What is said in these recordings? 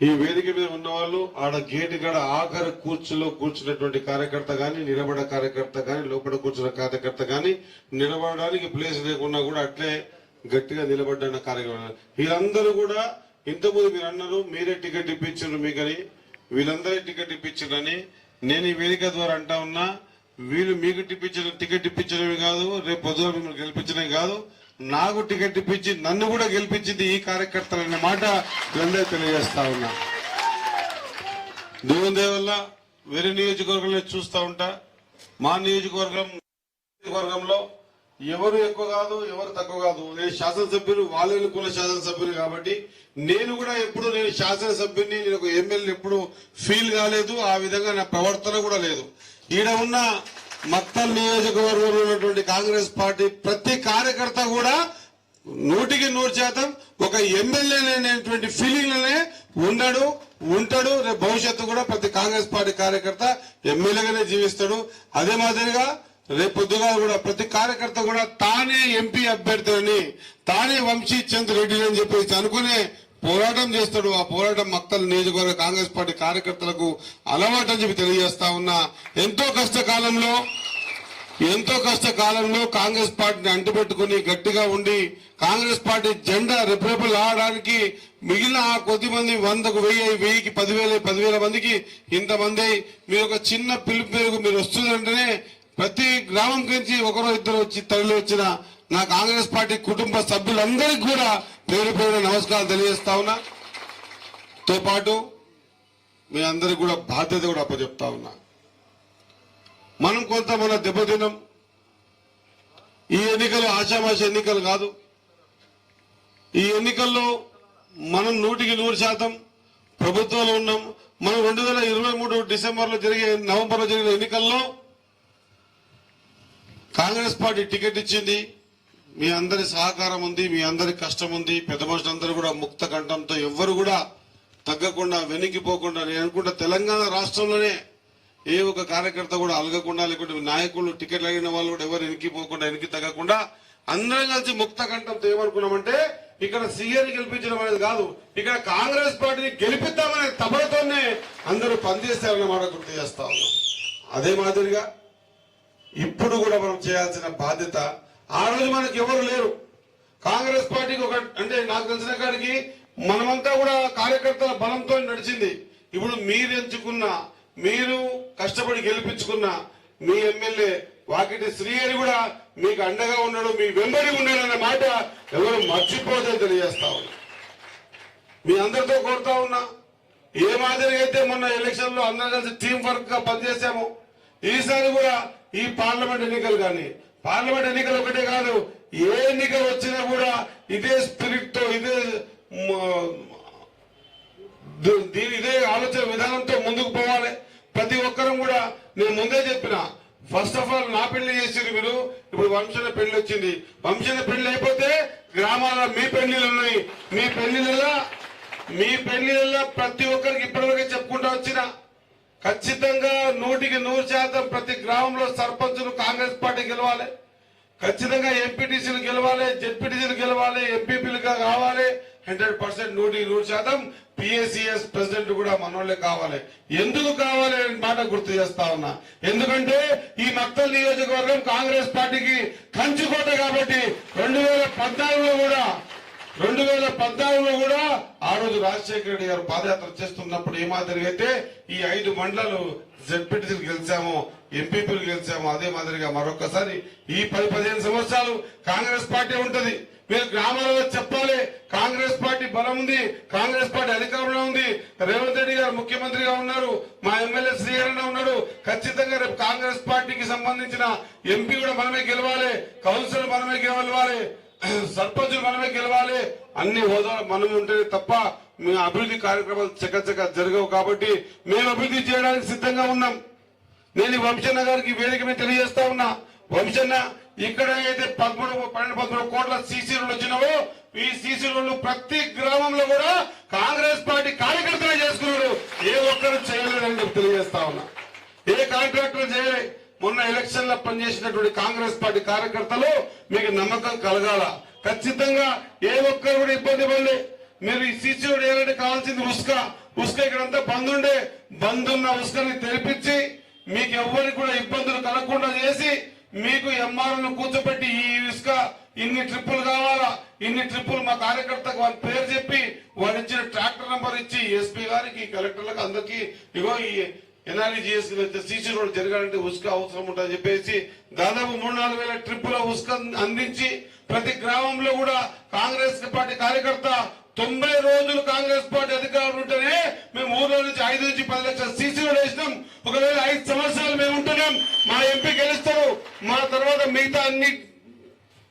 ఈ వేదిక మీద ఉన్న వాళ్ళు ఆడ గేటు కాడ ఆఖరి కూర్చులో కూర్చున్నటువంటి కార్యకర్త గాని నిలబడ కార్యకర్త గాని లోపల కూర్చున్న కార్యకర్త గాని నిలబడడానికి ప్లేస్ లేకున్నా కూడా అట్లే గట్టిగా నిలబడ్డ కార్యక్రమం. వీళ్ళందరూ కూడా ఇంతకుముందు మీరు అన్నారు మీరే టికెట్ ఇప్పించారు మీకని వీళ్ళందరే టికెట్ ఇప్పించారని నేను ఈ వేదిక ద్వారా అంటా ఉన్నా వీళ్ళు మీకు టిప్పించిన టికెట్ ఇప్పించడమే కాదు రేపు పొద్దున మిమ్మల్ని గెలిపించడమే కాదు నాకు టికెట్ ఇప్పించి నన్ను కూడా గెలిపించింది ఈ కార్యకర్తలు మాట వీళ్ళందరూ తెలియజేస్తా ఉన్నా. దేవుని వల్ల వేరే నియోజకవర్గంలో చూస్తూ ఉంటా. మా నియోజకవర్గం నియోజకవర్గంలో ఎవరు ఎక్కువ కాదు ఎవరు తక్కువ కాదు. నేను శాసనసభ్యులు వాళ్ళు ఎన్నుకున్న శాసనసభ్యులు కాబట్టి నేను కూడా ఎప్పుడు నేను శాసనసభ్యుని నేను ఒక ఎమ్మెల్యే ఎప్పుడు ఫీల్ కాలేదు. ఆ విధంగా నా ప్రవర్తన కూడా లేదు. ఈడ ఉన్న మక్తల్ నియోజకవర్గంలో ఉన్నటువంటి కాంగ్రెస్ పార్టీ ప్రతి కార్యకర్త కూడా నూటికి నూరు శాతం ఒక ఎమ్మెల్యే అనేటువంటి ఫీలింగ్లోనే ఉండడు ఉన్నాడు ఉంటాడు. రేపు భవిష్యత్తు కూడా ప్రతి కాంగ్రెస్ పార్టీ కార్యకర్త ఎమ్మెల్యేగానే జీవిస్తాడు. అదే మాదిరిగా రేపు పొద్దుగా కూడా ప్రతి కార్యకర్త కూడా తానే ఎంపీ అభ్యర్థులని తానే వంశీ చంద్ర రెడ్డి అని చెప్పేసి అనుకునే పోరాటం చేస్తాడు. ఆ పోరాటం మక్తల్ నియోజకవర్గ కాంగ్రెస్ పార్టీ కార్యకర్తలకు అలవాటు అని చెప్పి తెలియజేస్తా ఉన్నా. ఎంతో కష్టకాలంలో ఎంతో కష్టకాలంలో కాంగ్రెస్ పార్టీని అంటిపెట్టుకుని గట్టిగా ఉండి కాంగ్రెస్ పార్టీ జెండా రెప్రెపలు ఆడడానికి మిగిలిన ఆ కొద్ది మంది వందకు వెయ్యి వెయ్యికి పదివేల పదివేల మందికి ఇంతమంది మీరు ఒక చిన్న పిలుపు మీరు వస్తుందంటేనే ప్రతి గ్రామం నుంచి ఒకరో ఇద్దరు వచ్చి తరలి వచ్చిన నా కాంగ్రెస్ పార్టీ కుటుంబ సభ్యులందరికీ కూడా పేరు పేరు నమస్కారాలు తెలియజేస్తా ఉన్నా. తో పాటు మీ అందరికి కూడా బాధ్యత కూడా అప్పచెప్తా ఉన్నా. మనం కొంత మన దెబ్బతినం ఈ ఎన్నికలు ఆశామాష ఎన్నికలు కాదు. ఈ ఎన్నికల్లో మనం నూటికి నూరు శాతం ప్రభుత్వంలో ఉన్నాం. మనం రెండు వేల ఇరవై మూడు డిసెంబర్లో జరిగే నవంబర్లో జరిగిన ఎన్నికల్లో కాంగ్రెస్ పార్టీ టికెట్ ఇచ్చింది. మీ అందరి సహకారం ఉంది మీ అందరి కష్టం ఉంది. పెద్ద మనుషులందరూ కూడా ముక్త కంఠంతో ఎవ్వరు కూడా తగ్గకుండా వెనక్కిపోకుండా నేను అనుకుంటా తెలంగాణ రాష్ట్రంలోనే ఏ ఒక కార్యకర్త కూడా అలగకుండా లేకుంటే నాయకులు టికెట్లు అడిగిన వాళ్ళు కూడా ఎవరు వెనక్కిపోకుండా వెనక్కి తగ్గకుండా అందరం కలిసి ముక్త కంఠంతో ఏమనుకున్నామంటే ఇక్కడ సీఎని గెలిపించడం అనేది కాదు ఇక్కడ కాంగ్రెస్ పార్టీని గెలిపిద్దామనే తపనతోనే అందరూ పనిచేస్తారన్న మాట గుర్తు చేస్తా ఉన్నాం. అదే మాదిరిగా ఇప్పుడు కూడా మనం చేయాల్సిన బాధ్యత ఆ రోజు మనకి ఎవరు లేరు. కాంగ్రెస్ పార్టీకి ఒక అంటే నాకు తెలిసిన కాడికి మనమంతా కూడా కార్యకర్తల బలంతో నడిచింది. ఇప్పుడు మీరు ఎంచుకున్న మీరు కష్టపడి గెలిపించుకున్న మీ ఎమ్మెల్యే వాకిటి శ్రీహరి కూడా మీకు అండగా ఉన్నాడు మీ వెంబడి ఉన్నాడు అనే మాట ఎవరు మర్చిపోతే తెలియజేస్తా ఉన్నా. మీ అందరితో కోరుతా ఉన్నా ఏ మాదిరిగా అయితే మొన్న ఎలక్షన్లో అందరం కలిసి టీం వర్క్గా పనిచేసాము ఈసారి కూడా ఈ పార్లమెంట్ ఎన్నికలు కానీ పార్లమెంట్ ఎన్నికలు ఒకటే కాదు ఏ ఎన్నికలు వచ్చినా కూడా ఇదే స్పిరిట్తో ఇదే దీని ఇదే ఆలోచన విధానంతో ముందుకు పోవాలి. ప్రతి ఒక్కరం కూడా నేను ముందే చెప్పిన ఫస్ట్ ఆఫ్ ఆల్ నా పెళ్ళి చేసిరు మీరు ఇప్పుడు వంశన పెళ్ళి వచ్చింది. వంశన పెళ్ళి అయిపోతే గ్రామాల మీ పెళ్ళిళ్ళు ఉన్నాయి. మీ పెళ్ళిళ్ళ మీ పెళ్ళిళ్ళ ప్రతి ఒక్కరికి ఇప్పటివరకు చెప్పుకుంటా వచ్చిన ఖచ్చితంగా నూటికి నూరు శాతం ప్రతి గ్రామంలో సర్పంచులు కాంగ్రెస్ పార్టీ గెలవాలి. ఖచ్చితంగా ఎంపీటీసీలు గెలవాలి జెడ్పీటీసీలు గెలవాలి ఎంపీపీలుగా కావాలి. హండ్రెడ్ పర్సెంట్ నూటికి నూరు శాతం పిఎస్సిఎస్ ప్రెసిడెంట్ కూడా మనోళ్ళే కావాలి. ఎందుకు కావాలి అనే మాట గుర్తు చేస్తా ఉన్నా. ఎందుకంటే ఈ మక్తల్ నియోజకవర్గం కాంగ్రెస్ పార్టీకి కంచుకోట కాబట్టి రెండు వేల పద్నాలుగులో కూడా రెండు వేల పద్నాలుగులో కూడా ఆ రోజు రాజశేఖర రెడ్డి గారు పాదయాత్ర చేస్తున్నప్పుడు ఏ మాదిరిగా అయితే ఈ ఐదు మండలాలు జడ్పీటీసీలు గెలిచాము ఎంపీపీలు గెలిచాము అదే మాదిరిగా మరొకసారి ఈ పది పదిహేను సంవత్సరాలు కాంగ్రెస్ పార్టీ ఉంటది. మీరు గ్రామాలలో చెప్పాలి కాంగ్రెస్ పార్టీ బలం ఉంది కాంగ్రెస్ పార్టీ అధికారంలో ఉంది. రేవంత్ రెడ్డి గారు ముఖ్యమంత్రిగా ఉన్నారు మా ఎమ్మెల్యే శ్రీహరణ ఉన్నాడు. ఖచ్చితంగా రేపు కాంగ్రెస్ పార్టీకి సంబంధించిన ఎంపీ కూడా మనమే గెలవాలి కౌన్సిల్ మనమే గెలవాలి. సర్పంచులు మనమే గెలవాలి. అన్ని హోదాలు మనం ఉంటేనే తప్ప మీ అభివృద్ధి కార్యక్రమాలు చకచక జరగవు కాబట్టి మేము అభివృద్ధి చేయడానికి సిద్ధంగా ఉన్నాం. నేను వంశన్న గారికి వేదిక మీద తెలియజేస్తా ఉన్నా. వంశన్న ఇక్కడ అయితే పదమూడు పన్నెండు పదమూడు కోట్ల సీసీ రోడ్లు వచ్చినావో. ఈ సీసీ రోడ్లు ప్రతి గ్రామంలో కూడా కాంగ్రెస్ పార్టీ కార్యకర్తలే చేసుకున్నాడు ఏ ఒక్కరు చేయలేదని చెప్పి తెలియజేస్తా ఉన్నా. ఏ కాంట్రాక్టర్ చేయలేదు మొన్న ఎలక్షన్లో పనిచేసినటువంటి కాంగ్రెస్ పార్టీ కార్యకర్తలు మీకు నమ్మకం కలగాల. ఖచ్చితంగా ఏ ఒక్కరు కూడా ఇబ్బంది పడలే. మీరు ఈ సీసీ ఏదంటే కావాల్సింది ఉస్క. ఉస్క ఇక్కడంతా బంద్ ఉండే. బంద్ ఉన్న ఉస్కని తెరిపించి మీకు ఎవ్వరికి కూడా ఇబ్బందులు కలగకుండా చేసి మీకు ఎంఆర్ను కూర్చోబెట్టి ఈ ఇసుక ఇన్ని ట్రిప్పులు కావాలా? ఇన్ని ట్రిప్పులు మా కార్యకర్తకు వారి పేరు చెప్పి వారు ఇచ్చిన ట్రాక్టర్ నెంబర్ ఇచ్చి ఎస్పీ గారికి కలెక్టర్లకు అందరికి ఇగో ఈ ఎన్ఆర్జీఎస్ సీసీ రోడ్ జరగాలంటే ఉసుక అవసరం ఉంటుందని చెప్పేసి దాదాపు మూడు నాలుగు వేల ట్రిప్పుల ఉసుక అందించి ప్రతి గ్రామంలో కూడా కాంగ్రెస్ పార్టీ కార్యకర్త తొంభై రోజులు కాంగ్రెస్ పార్టీ అధికారులు ఉంటేనే మేము ఊర్లో నుంచి ఐదు నుంచి పది లక్షల సీసీ రోడ్ వేసినాం. ఒకవేళ ఐదు సంవత్సరాలు మేము ఉంటున్నాం మా ఎంపీ గెలుస్తారు మా తర్వాత మిగతా అన్ని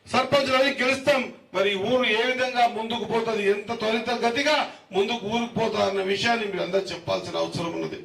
సర్పంచులు అన్ని గెలుస్తాం. మరి ఊరు ఏ విధంగా ముందుకు పోతుంది ఎంత త్వరిత గతిగా ముందుకు ఊరుకు పోతుంది అన్న విషయాన్ని మీరు అందరూ చెప్పాల్సిన అవసరం ఉన్నది.